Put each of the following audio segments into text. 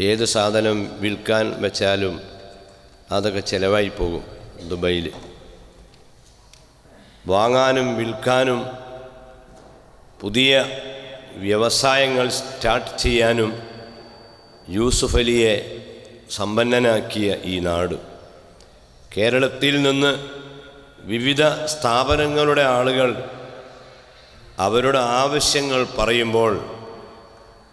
ഏത് സാധനം വിൽക്കാൻ വെച്ചാലും അതൊക്കെ ചിലവായി പോകും ദുബൈയിൽ വാങ്ങാനും വിൽക്കാനും പുതിയ വ്യവസായങ്ങൾ സ്റ്റാർട്ട് ചെയ്യാനും യൂസുഫ് അലിയെ സമ്പന്നനാക്കിയ ഈ നാട്. കേരളത്തിൽ നിന്ന് വിവിധ സ്ഥാപനങ്ങളുടെ ആളുകൾ അവരുടെ ആവശ്യങ്ങൾ പറയുമ്പോൾ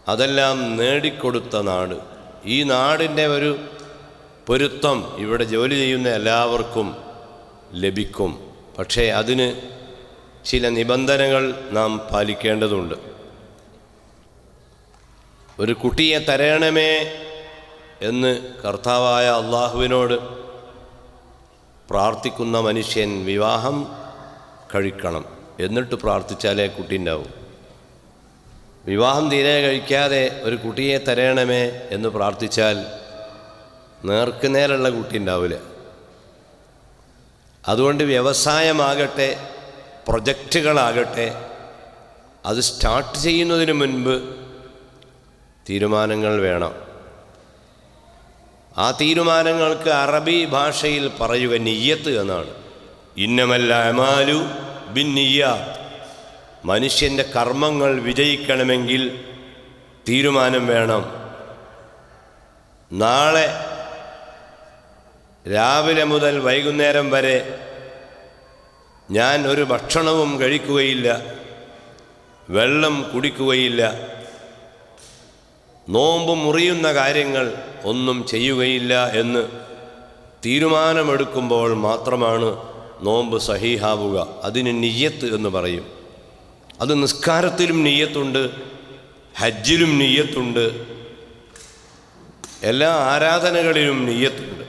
അതെല്ലാം നേടിക്കൊടുത്ത നാട്. ഈ നാടിന്റെ ഒരു പൊരുത്തം ഇവിടെ ജോലി ചെയ്യുന്ന എല്ലാവർക്കും ലഭിക്കും. പക്ഷേ അതിന് ചില നിബന്ധനകൾ നാം പാലിക്കേണ്ടതുണ്ട്. ഒരു കുട്ടിയെ തരയണമേ എന്ന് കർത്താവായ അള്ളാഹുവിനോട് പ്രാർത്ഥിക്കുന്ന മനുഷ്യൻ വിവാഹം കഴിക്കണം. എന്നിട്ട് പ്രാർത്ഥിച്ചാലേ കുട്ടി ഉണ്ടാവും. വിവാഹം തീരെ കഴിക്കാതെ ഒരു കുട്ടിയെ തരയണമേ എന്ന് പ്രാർത്ഥിച്ചാൽ നേർക്ക് നേരുള്ള കുട്ടി ഉണ്ടാവില്ല. അതുകൊണ്ട് വ്യവസായമാകട്ടെ പ്രൊജക്റ്റുകളാകട്ടെ അത് സ്റ്റാർട്ട് ചെയ്യുന്നതിന് മുൻപ് തീരുമാനങ്ങൾ വേണം. ആ തീരുമാനങ്ങൾക്ക് അറബി ഭാഷയിൽ പറയുക നിയ്യത്ത് എന്നാണ്. ഇന്നമല്ല അമാലു ബിൻ മനുഷ്യന്റെ കർമ്മങ്ങൾ വിജയിക്കണമെങ്കിൽ തീരുമാനം വേണം. നാളെ രാവിലെ മുതൽ വൈകുന്നേരം വരെ ഞാൻ ഒരു ഭക്ഷണവും കഴിക്കുകയില്ല വെള്ളം കുടിക്കുകയില്ല നോമ്പ് മുറിയുന്ന കാര്യങ്ങൾ ഒന്നും ചെയ്യുകയില്ല എന്ന് തീരുമാനമെടുക്കുമ്പോൾ മാത്രമാണ് നോമ്പ് സഹീഹാവുക. അതിന് നിയ്യത്ത് എന്ന് പറയും. അത് നിസ്കാരത്തിലും നെയ്യത്തുണ്ട് ഹജ്ജിലും നെയ്യത്തുണ്ട് എല്ലാ ആരാധനകളിലും നെയ്യത്തുണ്ട്.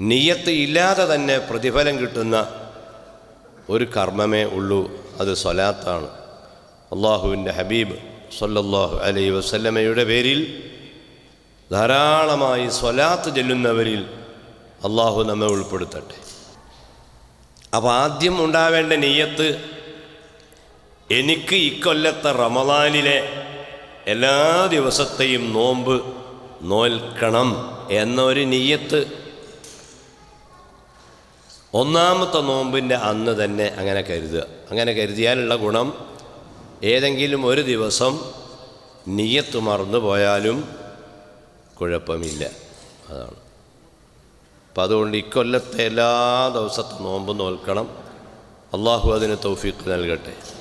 നെയ്യത്ത് ഇല്ലാതെ തന്നെ പ്രതിഫലം കിട്ടുന്ന ഒരു കർമ്മമേ ഉള്ളൂ അത് സ്വലാത്താണ്. അള്ളാഹുവിന്റെ ഹബീബ് സല്ലല്ലാഹു അലൈ വസല്ലമയുടെ പേരിൽ ധാരാളമായി സ്വലാത്ത് ചെല്ലുന്നവരിൽ അള്ളാഹു നമ്മെ ഉൾപ്പെടുത്തട്ടെ. അപ്പോൾ ആദ്യം ഉണ്ടാവേണ്ട നെയ്യത്ത് എനിക്ക് ഇക്കൊല്ലത്തെ റമദാനിലെ എല്ലാ ദിവസത്തെയും നോമ്പ് നോൽക്കണം എന്നൊരു നീയത്ത്. ഒന്നാമത്തെ നോമ്പിന്റെ അന്ന് തന്നെ അങ്ങനെ കരുതുക. അങ്ങനെ കരുതിയാലുള്ള ഗുണം ഏതെങ്കിലും ഒരു ദിവസം നീയത്ത് മറന്നു പോയാലും കുഴപ്പമില്ല. അതാണ്. അപ്പം അതുകൊണ്ട് ഇക്കൊല്ലത്തെ എല്ലാ ദിവസത്തെ നോമ്പ് നോൽക്കണം. അള്ളാഹു അതിന് തൗഫീഖ് നൽകട്ടെ.